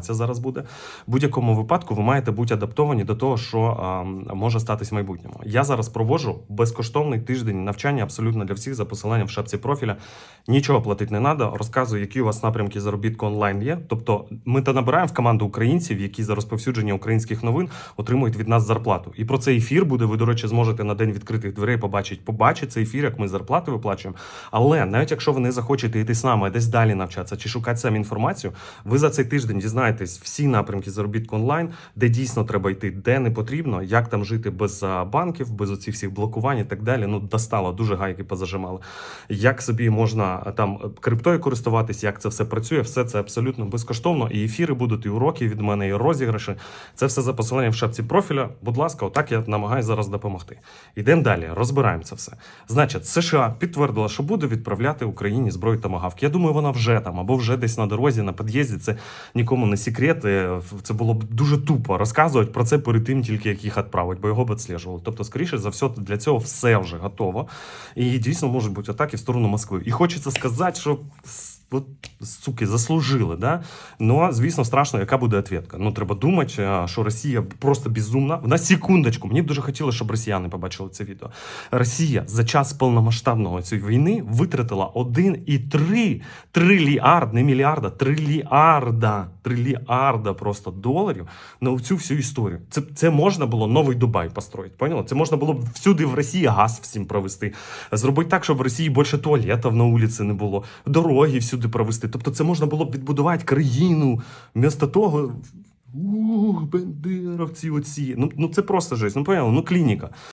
зараз буде. В будь-якому випадку ви маєте бути адаптовані до того, що а, може статись в майбутньому. Я зараз проводжу безкоштовний тиждень навчання абсолютно для всіх за посиланням в шапці профіля. Нічого платити не треба. Розказую, які у вас напрямки заробітку онлайн є. Тобто, ми та набираємо в команду українців, які за розповсюдження українських новин отримують від нас зарплату. І про цей ефір буде. Ви, до речі, зможете на день відкритих дверей побачити. Побачить цей ефір, як ми зарплати виплачуємо. Але навіть якщо ви не захочете йти з нами, десь далі навчатися чи шукати самі інформацію, ви за цей тиждень дізнаєтесь всі напрямки заробітку онлайн, де дійсно треба йти, де не потрібно, як там жити без банків, без оцих всіх блокувань і так далі. Ну достало, дуже гайки позажимали. Як собі можна там криптою користуватись, як це все працює, все це абсолютно безкоштовно. І ефіри будуть, і уроки від мене, і розіграші. Це все за посиланням в шапці профіля. Будь ласка, отак я намагаюся зараз допомогти. Йдемо далі, розбираємо це все. Значить, США підтвердила, що буде відправляти Україні зброю тамагавки. Я думаю, вона вже там або вже десь на дорозі, на під'їзді. Це нікому не секрет. Це було б дуже тупо розказувати про це перед тим, тільки як їх відправить, бо його б відслежували. Тобто, скоріше за все, для цього все вже готово. І дійсно можуть бути атаки в сторону Москви. І хочеться сказати, що. От, суки, заслужили, да? Ну, звісно, страшно, яка буде відповідка. Ну, треба думати, що Росія просто безумна. На секундочку, мені б дуже хотілося, щоб росіяни побачили це відео. Росія за час повномасштабного цієї війни витратила 1,3 трильярд, не мільярда, трильярда, трильярда просто доларів на цю всю історію. Це, це можна було новий Дубай построїти. Поняла? Це можна було б всюди в Росії газ всім провести. Зробити так, щоб в Росії більше туалетів на вулиці не було, дороги всюди провести. Тобто, це можна було б відбудувати країну вмісто того. Ух, бендеровці оці. Ну, ну це просто жесть. Ну, понятно, Ну, клініка.